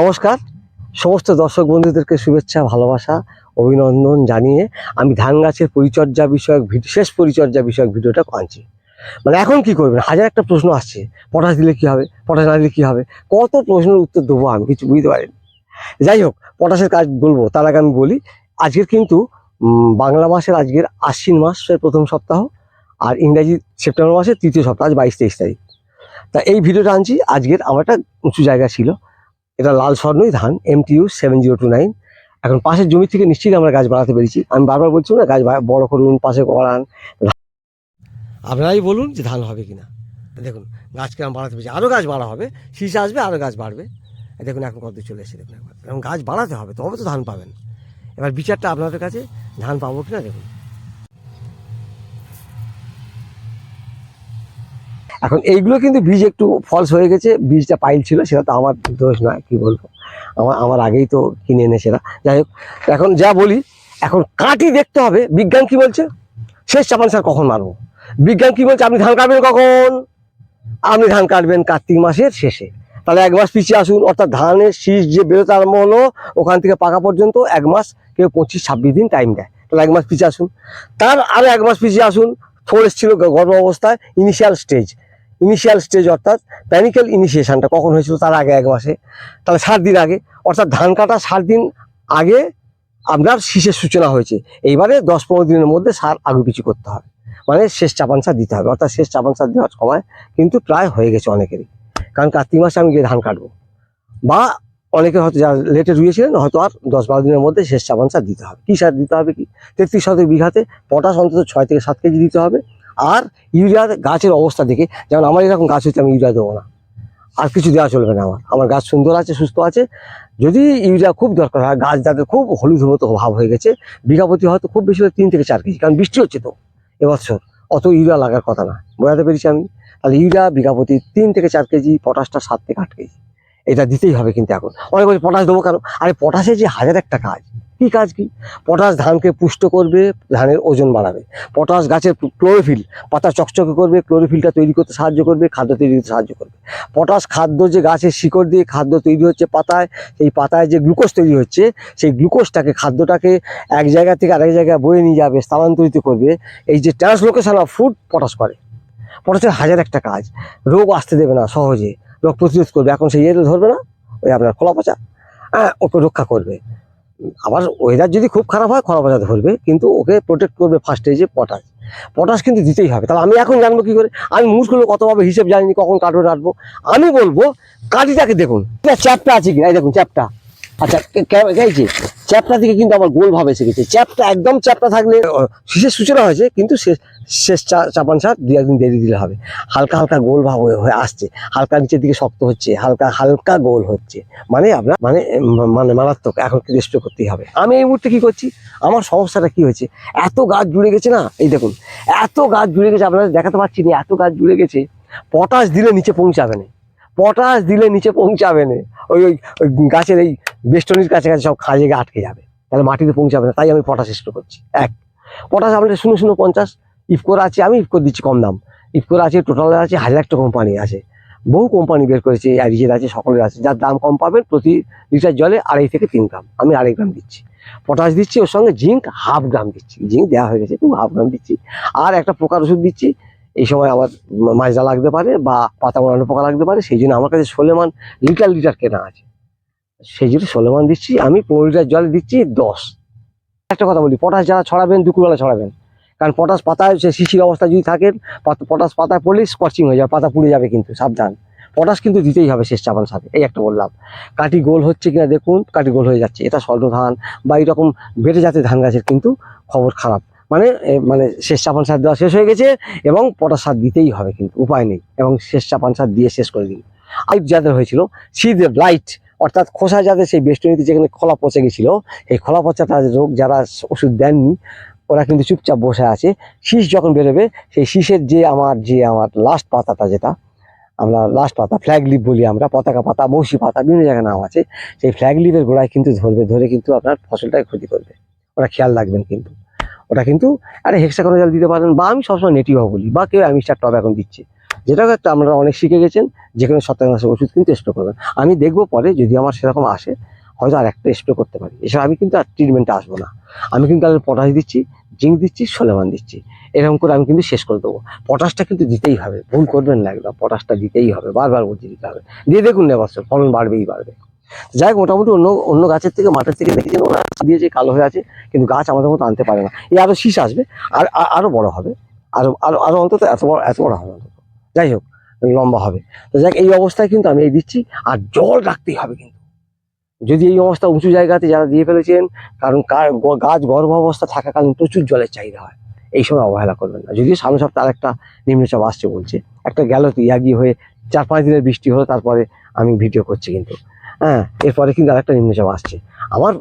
নমস্কার। সমস্ত দর্শক বন্ধুদেরকে শুভেচ্ছা, ভালোবাসা, অভিনন্দন জানিয়ে আমি ধান গাছের পরিচর্যা বিষয়ক শেষ পরিচর্যা বিষয়ক ভিডিওটা আনছি। মানে এখন কি করবেন? হাজার একটা প্রশ্ন আসছে। পটাশ দিলে কি হবে? পটাশ না দিলে কি হবে? কত প্রশ্নের উত্তর দেবো আমি? কিছু বুঝতে পারিনি। যাই হোক, পটাশের কাজ বলব। তার আগে আমি বলি, আজকের কিন্তু বাংলা মাসের আজকের আশ্বিন মাসের প্রথম সপ্তাহ আর ইংরাজি সেপ্টেম্বর মাসের তৃতীয় সপ্তাহ, আজ বাইশ তেইশ তারিখ। তা এই ভিডিওটা আনছি। আজকের আমার একটা উঁচু জায়গা ছিল। এটা লাল স্বর্ণই ধান MTU seven zero two nine এখন পাশের জমি থেকে নিশ্চিত আমরা গাছ বাড়াতে পেরেছি। আমি বারবার বলছি না, গাছ বড় করুন, পাশে বাড়ান। আপনারাই বলুন যে ধান হবে কিনা। দেখুন গাছকে আমি বাড়াতে পেরেছি। আরও গাছ বাড়া হবে, শীষ আসবে, আরও গাছ বাড়বে। দেখুন এখন কত চলে এসেছে, দেখুন একবার এখন গাছ বাড়াতে হবে, তবে তো ধান পাবেন। এবার বিচারটা আপনাদের কাছে, ধান পাবো কিনা, দেখুন। এখন এইগুলো কিন্তু বীজ একটু ফলস হয়ে গেছে বীজটা পাইল ছিল, সেটা তো আমার দোষ নয়, কি বলব? আমার আমার আগেই তো কিনে এনে সেটা। যাই হোক, এখন যা বলি, এখন কাটি দেখতে হবে, বিজ্ঞান কি বলছে? শেষ চাপান স্যার কখন মারবো? বিজ্ঞান কি বলছে, আপনি ধান কাটবেন কখন? আপনি ধান কাটবেন কার্তিক মাসের শেষে। তাহলে এক মাস পিছিয়ে আসুন, অর্থাৎ ধানের শীষ যে বেরোতে আরম্ভ হলো, ওখান থেকে পাকা পর্যন্ত এক মাস, কেউ পঁচিশ, ছাব্বিশ দিন টাইম দেয়। তাহলে এক মাস পিছিয়ে আসুন। তার আরও এক মাস পিছিয়ে আসুন ফোর এসেছিল গর্ভ অবস্থায় ইনিশিয়াল স্টেজ ইনিশিয়াল স্টেজ অর্থাৎ প্যানিক্যাল ইনিশিয়েশনটা কখন হয়েছিল তার আগে এক মাসে, তাহলে সাত দিন আগে, অর্থাৎ ধান কাটা সাত দিন আগে আপনার শীষের সূচনা হয়েছে। এইবারে দশ পনেরো দিনের মধ্যে সার আগু পিছু করতে হবে। মানে শেষ চাপান সার দিতে হবে, অর্থাৎ শেষ চাপান সার দেওয়ার সময় কিন্তু প্রায় হয়ে গেছে অনেকেরই। কারণ কার্তিক মাসে আমি গিয়ে ধান কাটবো। বা অনেকে হয়তো যারা লেটে রুইয়েছিলেন, হয়তো আর দশ বারো দিনের মধ্যে শেষ চাপান সার দিতে হবে। কী সার দিতে হবে কি? তেত্রিশ শতক বিঘাতে পটাশ অন্তত ছয় থেকে সাত কেজি দিতে হবে। আর ইউরিয়া গাছের অবস্থা দেখে, যেমন আমার এরকম গাছ হচ্ছে আমি ইউরিয়া দেবো না। আর কিছু দেওয়া চলবে না আমার। আমার গাছ সুন্দর আছে, সুস্থ আছে। যদি ইউরিয়া খুব দরকার হয়, গাছ যাদের খুব হলুদ হলুদ ভাব হয়ে গেছে বিঘাপতি হয়তো খুব বেশি হলে তিন থেকে চার কেজি, কারণ বৃষ্টি হচ্ছে তো এবছর। অত ইউরিয়া লাগার কথা না। বোঝাতে পেরেছি আমি? তাহলে ইউরিয়া বিঘাপতি তিন থেকে চার কেজি, পটাশটা সাত থেকে আট কেজি। এটা দিতেই হবে কিন্তু এখন। অনেক বলছে, পটাশ দেবো কেন? আরে পটাশে যে হাজার একটা কাজ। কি কাজ কি? পটাশ ধানকে পুষ্ট করবে, ধানের ওজন বাড়াবে। পটাশ গাছের ক্লোরোফিল, পাতা চকচকে করবে, ক্লোরোফিলটা তৈরি করতে সাহায্য করবে, খাদ্য তৈরি করতে সাহায্য করবে। পটাশ খাদ্য যে গাছের শিকড় দিয়ে খাদ্য তৈরি হচ্ছে পাতায়, সেই পাতায় যে গ্লুকোজ তৈরি হচ্ছে, সেই গ্লুকোজটাকে খাদ্যটাকে এক জায়গা থেকে আরেক জায়গায় বয়ে নিয়ে যাবে, স্থানান্তরিত করবে। এই যে ট্রান্সলোকেশন অফ ফুড পটাশ করে। পটাশের হাজার একটা কাজ। রোগ আসতে দেবে না সহজে। রোগ প্রতিরোধ করবে। এখন সেই ইয়েতে ধরবে না? ওই আপনার খোলা পচা হ্যাঁ ওকে রক্ষা করবে। আবার ওয়েদার যদি খুব খারাপ হয়, খরা পচা ধরবে, কিন্তু ওকে প্রোটেক্ট করবে ফার্স্ট যে পটাশ পটাশ কিন্তু দিতেই হবে। তাহলে আমি এখন জানব কি করে? আমি মুসগুলো কতভাবে হিসেব জানিনি, কখন কাটবো রাখব। আমি বলব কাটিটাকে দেখুন। চ্যাপটা আছে কি এই দেখুন চ্যাপটা আচ্ছা গেছে চ্যাপটা থেকে কিন্তু আমার গোল ভাবে গেছে চ্যাপটা একদম চ্যাপটা থাকলে শেষের সূচনা হয়েছে, কিন্তু শেষ শেষ চা- চাপান সার দু একদিন দেরি দিলে হবে। হালকা হালকা গোল ভাব হয়ে আসছে। হালকা নিচের দিকে শক্ত হচ্ছে, হালকা হালকা গোল হচ্ছে। মানে আপনার মানে মানে মারাত্মক, এখন স্প্রে করতেই হবে। আমি এই মুহূর্তে কি করছি, আমার সমস্যাটা কি হয়েছে? এত গাছ জুড়ে গেছে না? এই দেখুন, এত গাছ জুড়ে গেছে, আপনাদের দেখাতে পারছি না, এত গাছ জুড়ে গেছে, পটাশ দিলে নিচে পৌঁছাবে না। পটাশ দিলে নিচে পৌঁছাবে না। ওই ওই গাছের এই বেষ্টনির কাছে কাছে সব খাজে আটকে যাবে। তাহলে মাটিতে পৌঁছাবে না, তাই আমি পটাশ স্প্রে করছি। এক, পটাশ আমাদের শূন্য শূন্য পঞ্চাশ, ইফকোর আছে, আমি ইফকোর দিচ্ছি কম দাম। ইফকোর আছে, টোটাল আছে, হাজার একটা কোম্পানি আছে। বহু কোম্পানি বের করেছে অ্যারিজের আছে, সকলের আছে, যার দাম কম পাবেন প্রতি লিটার জলে আড়াই থেকে তিন গ্রাম। আমি আড়াই গ্রাম দিচ্ছি। পটাশ দিচ্ছি, ওর সঙ্গে জিঙ্ক হাফ গ্রাম দিচ্ছি। জিঙ্ক দেওয়া হয়ে গেছে হাফ গ্রাম দিচ্ছি। আর একটা পোকার ওষুধ দিচ্ছি এই সময় আমার মাজা লাগতে পারে বা পাতা মোড়ানো পোকা লাগতে পারে, সেই জন্য আমার কাছে সোলেমান লিটার লিটার কেনা আছে। সেই জন্য সোলেমান দিচ্ছি, আমি পনেরো লিটার জলে দিচ্ছি, দশ। একটা কথা বলি, পটাশ যারা ছড়াবেন, দুপুরবেলা ছড়াবেন। কারণ পটাশ পাতায় সে শিশির অবস্থা যদি থাকেন পটাশ পাতায় পড়লে স্কচিং হয়ে যাবে, পাতা পুড়ে যাবে কিন্তু, সাবধান। পটাশ কিন্তু দিতেই হবে শেষ চাপান সাথে, এই একটা বললাম। কাটি গোল হচ্ছে কিনা দেখুন, কাটি গোল হয়ে যাচ্ছে। এটা স্বর্ণ ধান বা এরকম বেটে জাতের ধান গাছের কিন্তু খবর খারাপ। মানে মানে শেষ চাপান সার দেওয়া শেষ হয়ে গেছে এবং পটাশ সার দিতেই হবে কিন্তু, উপায় নেই এবং শেষ চাপান সার দিয়ে শেষ করে দিন। আইট যাদের হয়েছিল শীত লাইট, অর্থাৎ খোসা যাদের সেই বেষ্টনীতে যেখানে খোলা পচে গেছিল, এই খোলা পচাটা রোগ যারা ওষুধ দেননি, ওরা কিন্তু চুপচাপ বসে আছে। শীষ যখন বেরোবে, সেই শীষের যে আমার যে আমার লাস্ট পাতাটা যেটা, আমরা লাস্ট পাতা ফ্ল্যাগ লিপ বলি আমরা, পতাকা পাতা, মৌসি পাতা, বিভিন্ন জায়গায় নাম আছে, সেই ফ্ল্যাগ লিপের গোড়ায় কিন্তু ধরবে, ধরে কিন্তু আপনার ফসলটাকে ক্ষতি করবে। ওরা খেয়াল রাখবেন কিন্তু। ওটা কিন্তু, আরে হেক্সাকোনা জল দিতে পারেন বা আমি সবসময় নেটিভ বলি, বা কেউ আমি স্টার টব এখন দিচ্ছে। যেটাও একটা আপনারা অনেক শিখে গেছেন যে যেখানে ছত্রাকনাশক ওষুধ কিন্তু স্প্রে করবেন। আমি দেখব পরে যদি আমার সেরকম আসে, হয়তো আর একটা স্প্রে করতে পারি। এছাড়া আমি কিন্তু আর ট্রিটমেন্টে আসব না। আমি কিন্তু তাদের পটাশ দিচ্ছি জিঙ্ক দিচ্ছি, সোলেমান দিচ্ছি। এরকম করে আমি কিন্তু শেষ করে দেবো। পটাশটা কিন্তু দিতেই হবে। ভুল করবেন না একদম। পটাশটা দিতেই হবে। বারবার বলছি দিতে হবে। দিয়ে দেখুন না বছর, ফলন বাড়বেই বাড়বে। যাই হোক, মোটামুটি অন্য অন্য গাছের থেকে, মাঠের থেকে দেখেছেন ওরা দিয়েছে কালো হয়ে আছে, কিন্তু গাছ আমাদের মতো আনতে পারে না। এই আরও শীষ আসবে, আর, আর- আরও বড় হবে। আরও আরও আরও অন্তত এত বড় এত বড় হবে অন্তত। যাই হোক, লম্বা হবে। তো যাক এই অবস্থায় কিন্তু আমি এই দিচ্ছি, আর জল রাখতেই হবে কিন্তু। যদি এই অবস্থা উঁচু জায়গাতে যারা দিয়ে ফেলেছেন, কারণ কার গাছ গর্ভ অবস্থা থাকাকালীন প্রচুর জলের চাহিদা হয়। এই সময় অবহেলা করবেন না। যদিও সামনে সপ্তাহে আরেকটা নিম্নচাপ আসছে বলছে। একটা গেল ইয়াগি হয়ে চার পাঁচ দিনের বৃষ্টি হলো, তারপরে আমি ভিডিও করছি কিন্তু। হ্যাঁ এরপরে কিন্তু আরেকটা নিম্নচাপ আসছে। আমার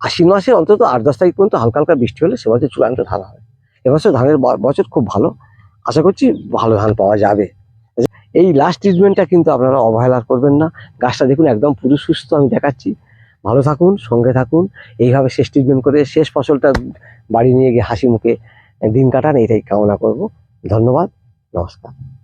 আশ্বিন মাসে অন্তত আট, দশ তারিখ পর্যন্ত হালকা হালকা বৃষ্টি হলে সে বছর চূড়ান্ত ধান হবে। এবছর ধানের বছর খুব ভালো। আশা করছি ভালো ধান পাওয়া যাবে। এই লাস্ট ট্রিটমেন্টটা কিন্তু আপনারা অবহেলা করবেন না। গাছটা দেখুন একদম পুরো সুস্থ, আমি দেখাচ্ছি। ভালো থাকুন, সঙ্গে থাকুন। এইভাবে শেষ ট্রিটমেন্ট করে শেষ ফসলটা বাড়ি নিয়ে গিয়ে হাসি মুখে দিন কাটান এটাই কামনা করব। ধন্যবাদ, নমস্কার।